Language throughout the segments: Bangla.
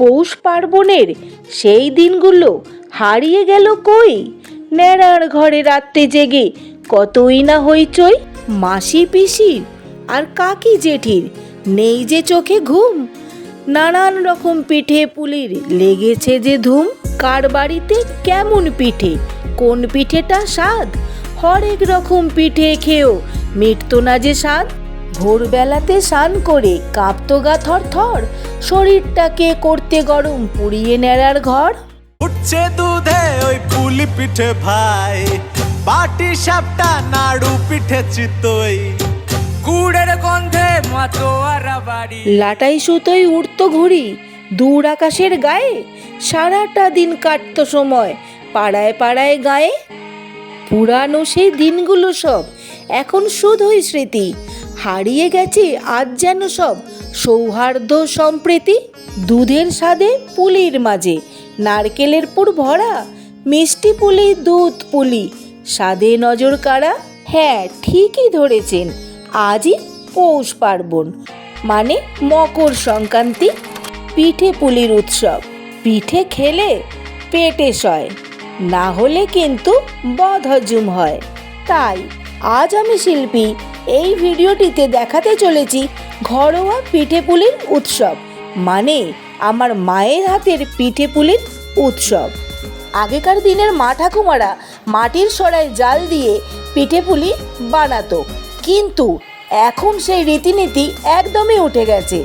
পৌষ পার্বণের সেই দিনগুলো হারিয়ে গেল কই? ন্যাড়ার ঘরে রাত্রে জেগে কতই না হইচই মাসি পিসির আর কাকি জেঠির। নেই যে চোখে ঘুম, নানান রকম পিঠে পুলির লেগেছে যে ধুম। কার বাড়িতে কেমন পিঠে, কোন পিঠেটা স্বাদ? হরেক রকম পিঠে খেয়েও মিটতো না যে স্বাদ। ভোরবেলাতে স্নান করে কাঁপতো গা থর থর শরীরটাকে করতে গরম পুড়িয়ে নেড়ার ঘর। উঠছে দুধে ওই পুলি পিঠে ভাই বাটি সাপটা নাড়ু পিঠে চিতই গুড়ের গন্ধে মাতোয়ারা বাড়ি। লাটাই সুতোয় উঠতো ঘুড়ি দূর আকাশের গায়ে সারাটা দিন কাটতো সময় পাড়ায় পাড়ায় গায়ে। পুরানো সেই দিনগুলো সব এখন শুধুই স্মৃতি হারিয়ে গেছে, আজ যেন সব। সৌহার্দ্য সম্প্রীতি দুধের স্বাদে পুলির মাঝে। নারকেলের পুর ভরা, মিষ্টি পুলি দুধ পুলি। স্বাদে নজর কাড়া হ্যাঁ ঠিকই ধরেছেন, আজই পৌষ পার্বণ। মানে মকর সংক্রান্তি, পিঠে পুলির উৎসব। পিঠে খেলে পেটে সয়। না হলে কিন্তু বদহজুম হয়। তাই আজ আমি শিল্পী এই ভিডিওটিতে দেখাতে চলেছি ঘরোয়া পিঠে পুলির উৎসব মানে আমার মায়ের হাতের পিঠে পুলির উৎসব। আগেকার দিনের মা ঠাকুমারা মাটির সরায় জাল দিয়ে পিঠে পুলি বানাতো। কিন্তু এখন সেই রীতিনীতি একদমই উঠে গেছে।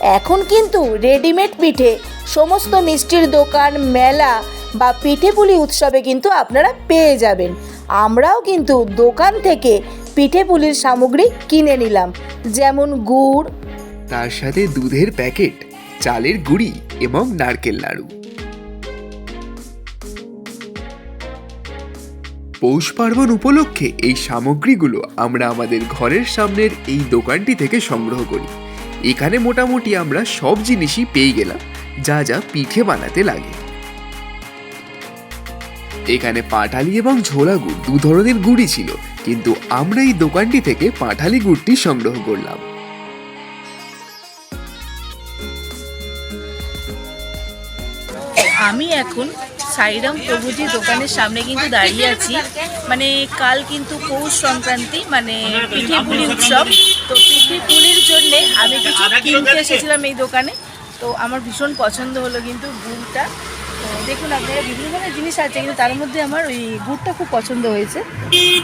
এখন কিন্তু রেডিমেড পিঠে সমস্ত মিষ্টির দোকান, মেলা বা পিঠে পুলি উৎসবে কিন্তু আপনারা পেয়ে যাবেন। আমরাও কিন্তু দোকান থেকে পিঠে পুলির সামগ্রী কিনে নিলাম, যেমন গুড়। তার সাথে দুধের প্যাকেট, চালের গুঁড়ি এবং নারকেল নাড়ু পৌষ পার্বণ উপলক্ষে এই সামগ্রীগুলো আমরা আমাদের ঘরের সামনের এই দোকানটি থেকে সংগ্রহ করি। এখানে মোটামুটি আমরা সব জিনিসই পেয়ে গেলাম, যা যা পিঠে বানাতে লাগে। এখানে পাটালি এবং ঝোলা গুড় দু ধরনের গুড়ি ছিল কিন্তু আমরা এই দোকানটি থেকে পাটালি গুড়টি সংগ্রহ করলাম। আমি এখন সাইরাম প্রভুজি দোকানের সামনে কিন্তু দাঁড়িয়ে আছি। মানে কাল কিন্তু পৌষ সংক্রান্তি মানে পিঠে পুলি উৎসব। তো পিঠে পুলির জন্যে আমি কিছু কিনতে এসেছিলাম এই দোকানে। তো আমার ভীষণ পছন্দ হলো কিন্তু গুড়টা। তো দেখুন, আপনারা বিভিন্ন ধরনের জিনিস আছে, কিন্তু তার মধ্যে আমার ওই গুড়টা খুব পছন্দ হয়েছে এই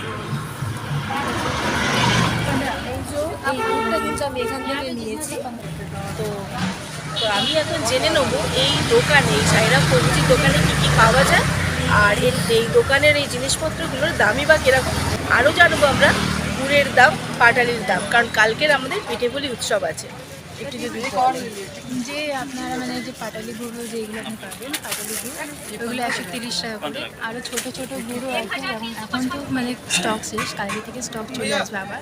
যে এই আমি এখান থেকে নিয়েছি, তো তো আমি এখন জেনে নেব এই দোকানে, এই সাইরা প্রভৃতির দোকানে কী কী পাওয়া যায়, আর এই দোকানের এই জিনিসপত্রগুলোর দামই বা কীরকম, আরও জানব আমরা গুড়ের দাম, পাটালির দাম, কারণ কালকের আমাদের পিঠেপুলি উৎসব আছে। একটু যদি যে আপনারা মানে যে পাটালি গুঁড়ো যেগুলো আপনি পাবেন পাটালি গুঁড়ো ওগুলো একশো তিরিশ টাকা করে। আরও ছোটো ছোটো গুঁড়ো আছে এখন তো মানে স্টক শেষ কালকে থেকে স্টক চলে আসবে আবার।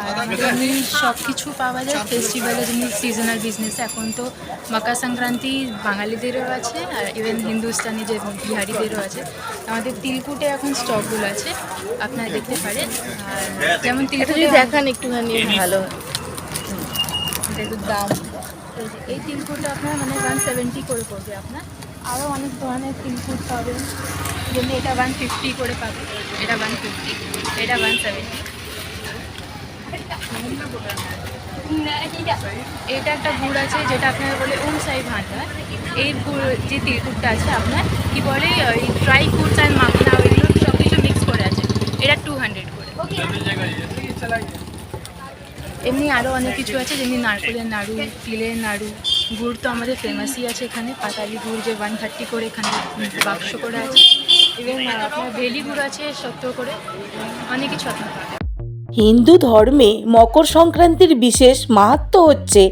আর এমনি সব কিছু পাওয়া যায় ফেস্টিভ্যালে যেমনি সিজনাল বিজনেস এখন তো মকর সংক্রান্তি বাঙালিদেরও আছে আর ইভেন হিন্দুস্তানি যে বিহারিদেরও আছে। আমাদের তিলকুটে এখন স্টকগুলো আছে আপনারা দেখতে পারেন। আর যেমন তিলকুটে দেখান একটুখানি ভালো এটা একটু দাম। এই তিলকুটটা আপনার মানে ওয়ান সেভেন্টি করে পড়বে আপনার। আরও অনেক ধরনের তিলকুট পাবেন। যেমনি এটা ওয়ান ফিফটি করে পাবেন। এটা ওয়ান ফিফটি এটা ওয়ান সেভেন্টি এটা একটা গুড় আছে যেটা আপনার বলে ওম সাই ভাঁটা। এই গুড়, যে তিলকুটটা আছে আপনার, কি বলে, এই ড্রাই ফ্রুটস অ্যান্ড মাখনা ওইগুলো সব কিছু মিক্স করে আছে। এটা টু হান্ড্রেড করে। এমনি আরও অনেক কিছু আছে, যেমনি নারকেলের নাড়ু, তিলের নাড়ু, গুড় তো আমাদের ফেমাসই আছে এখানে পাতালি গুড় যে ওয়ান থার্টি করে এখানে বাক্স করে আছে। ইভেন আপনার বেলি গুড় আছে সত্তর করে, অনেক কিছু আপনার হিন্দু ধর্মে মকর সংক্রান্তির বিশেষ মাহাত্ম হচ্ছে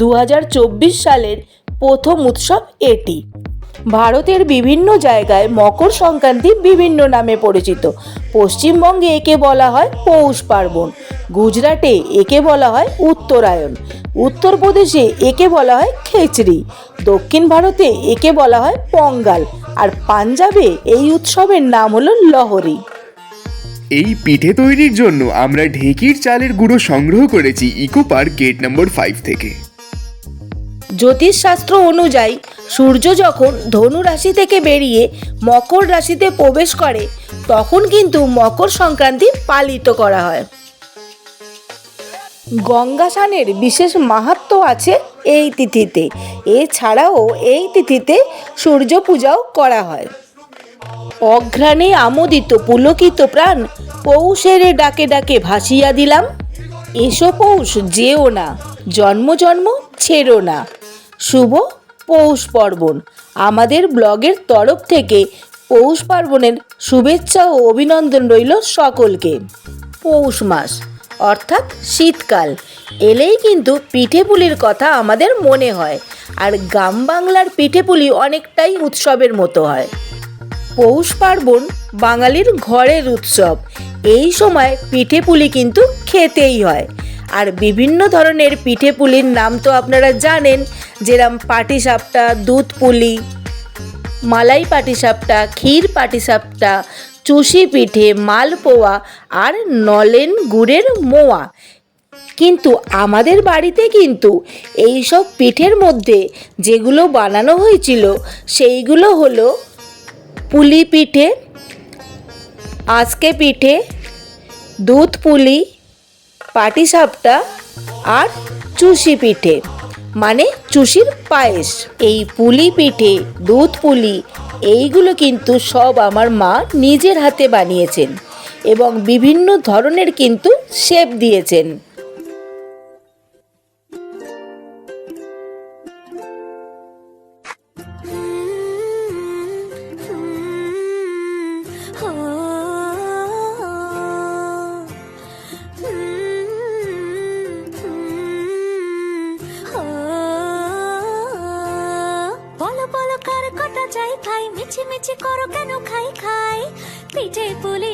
দু হাজার চব্বিশ সালের প্রথম উৎসব এটি। ভারতের বিভিন্ন জায়গায় মকর সংক্রান্তি বিভিন্ন নামে পরিচিত। পশ্চিমবঙ্গে একে বলা হয় পৌষ পার্বণ। গুজরাটে একে বলা হয় উত্তরায়ণ। উত্তরপ্রদেশে একে বলা হয় খেচড়ি। দক্ষিণ ভারতে একে বলা হয় পঙ্গাল। আর পাঞ্জাবে এই উৎসবের নাম হলো লহরি। এই পিঠে তৈরির জন্য আমরা ঢেকির চালের গুঁড়ো সংগ্রহ করেছি eco park gate number five থেকে। জ্যোতিষশাস্ত্র অনুযায়ী, সূর্য যখন ধনু রাশি থেকে বেরিয়ে মকর রাশিতে প্রবেশ করে, তখন কিন্তু মকর সংক্রান্তি পালিত করা হয়। গঙ্গা স্নানের বিশেষ মাহাত্ম্য আছে এই তিথিতে। এছাড়াও এই তিথিতে সূর্য পূজাও করা হয়। অঘ্রাণে আমোদিত পুলকিত প্রাণ পৌষের ডাকে ডাকে ভাসিয়া দিলাম। এসো পৌষ, যেও না। জন্ম জন্ম, ছেড়ো না। শুভ পৌষ পার্বণ। আমাদের ব্লগের তরফ থেকে পৌষ পার্বণের শুভেচ্ছা ও অভিনন্দন রইল সকলকে। পৌষ মাস, অর্থাৎ শীতকাল। এলেই কিন্তু পিঠেপুলির কথা আমাদের মনে হয়, আর গ্রাম বাংলার পিঠেপুলি অনেকটাই উৎসবের মতো হয়। পৌষ পার্বণ বাঙালির ঘরের উৎসব। এই সময় পিঠেপুলি কিন্তু খেতেই হয়। আর বিভিন্ন ধরনের পিঠে পুলির নাম তো আপনারা জানেন, যেরম পাটিসাপটা, দুধ পুলি, মালাই পাটিসাপটা, ক্ষীর পাটিসাপটা, চুষি পিঠে, মালপোয়া আর নলেন গুড়ের মোয়া। কিন্তু আমাদের বাড়িতে কিন্তু এই সব পিঠের মধ্যে যেগুলো বানানো হয়েছিল, সেইগুলো হলো পুলি পিঠে, আজকে পিঠে, দুধ পুলি পাটিসাপটা আর চুষি পিঠে মানে চুষির পায়েস। এই পুলি পিঠে, দুধ পুলি, এইগুলো কিন্তু সব আমার মা নিজের হাতে বানিয়েছেন এবং বিভিন্ন ধরনের কিন্তু শেপ দিয়েছেন।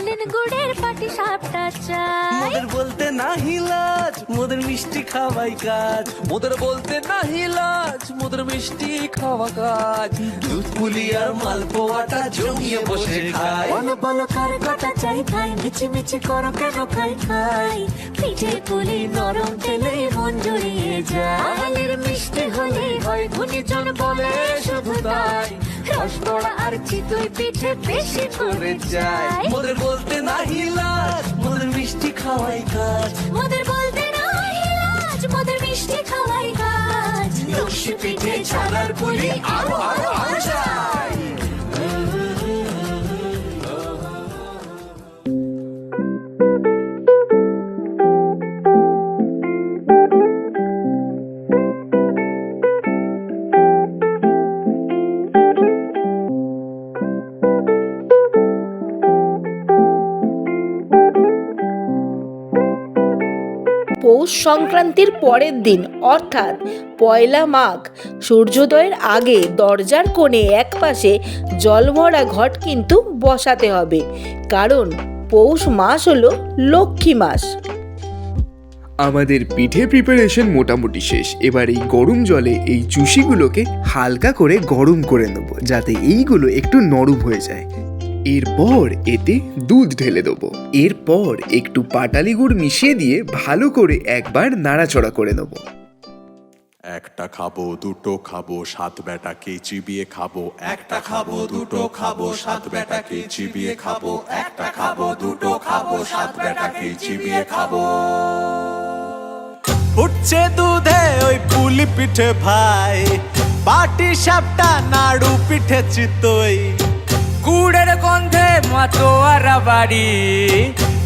নলেন গুড়ের পাটি সাপটা চাই। মোদের বলতে নাহি লাজ মোদের মিষ্টি খাওয়াই কাজ। মোদের বলতে নাহি লাজ মোদের মিষ্টি খাওয়া কাজ। দুধ পুলি আর মালপোয়াটা জমিয়ে বসে খায় বলো বলো কার কটা চাই খাই মিছি মিছি করো কেন খাই খাই? পিঠে পুলি নরম তেলে মন জড়িয়ে যায়। মিষ্টি হলে হয় গুণীজন বলে শুধু তাই। রসগোড়া আর চিতই পিঠে বেশি করে যায় মোদের বলতে নাহি লাজ মোদের মিষ্টি খাওয়াই কাজ। মোদের বলতে নাহি লাজ মোদের মিষ্টি খাওয়াই কাজ। লক্ষ্মী পিঠে ছানার পুলি আরও আরও সংক্রান্তির পরের দিন, অর্থাৎ পয়লা মাঘ, সূর্যোদয়ের আগে দরজার কোণে একপাশে জলভরা ঘট কিন্তু বসাতে হবে। কারণ পৌষ মাস হলো লক্ষ্মী মাস। আমাদের পিঠে প্রিপারেশন মোটামুটি শেষ। এবার এই গরম জলে এই চুষিগুলোকে হালকা করে গরম করে নেব, যাতে এইগুলো একটু নরম হয়ে যায়। এরপর এতে দুধ ঢেলে দেবো। এরপর একটু পাটালি গুড় মিশিয়ে দিয়ে ভালো করে একবার নাড়াচড়া করে নেব। একটা খাব দুটো খাব সাত বেটাকে চিবিয়ে খাব। একটা খাব দুটো খাব সাত বেটাকে চিবিয়ে খাব। একটা খাব দুটো খাব সাত বেটাকে চিবিয়ে খাব। উঠছে দুধে ওই পুলি পিঠে ভাই। বাটি সাপটা নাড়ু পিঠে চিতই। গুড়ের গন্ধে মাতোয়ারা বাড়ি।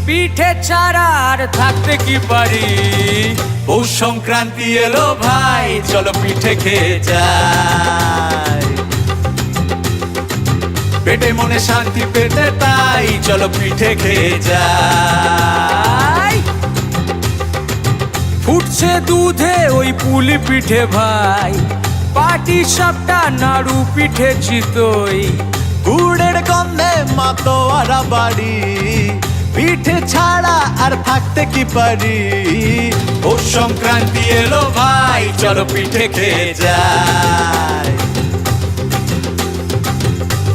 পিঠে ছাড়া আর থাকতে কি পারি? ও সংক্রান্তি এলো ভাই, চলো পিঠে খেয়ে যাই। পেটে মনে শান্তি পেতে তাই চলো পিঠে খেয়ে যাই। ফুটছে দুধে ওই পুলি পিঠে ভাই, পাটি সাপটা নাড়ু পিঠে চিতই। গুড়ের গন্ধে মাতোয়ারা বাড়ি পিঠে ছাড়া আর থাকতে কি পারি ও সংক্রান্তি এলো ভাই চলো পিঠে খেয়ে যাই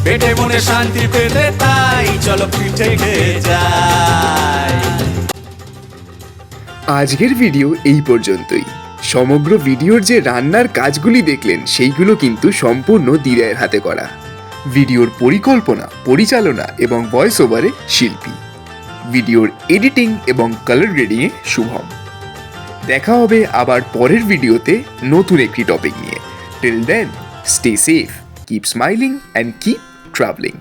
পেটে মনে শান্তি পেতে তাই চলো পিঠে খেয়ে যাই আজকের ভিডিও এই পর্যন্তই। সমগ্র ভিডিওর যে রান্নার কাজগুলি দেখলেন, সেইগুলো কিন্তু সম্পূর্ণ দিদায়ের হাতে করা। ভিডিওর পরিকল্পনা, পরিচালনা এবং ভয়েস ওভারে শিল্পী। ভিডিওর এডিটিং এবং কালার গ্রেডিংয়ে শুভম। দেখা হবে আবার পরের ভিডিওতে নতুন একটি টপিক নিয়ে। Till then stay safe keep smiling and keep travelling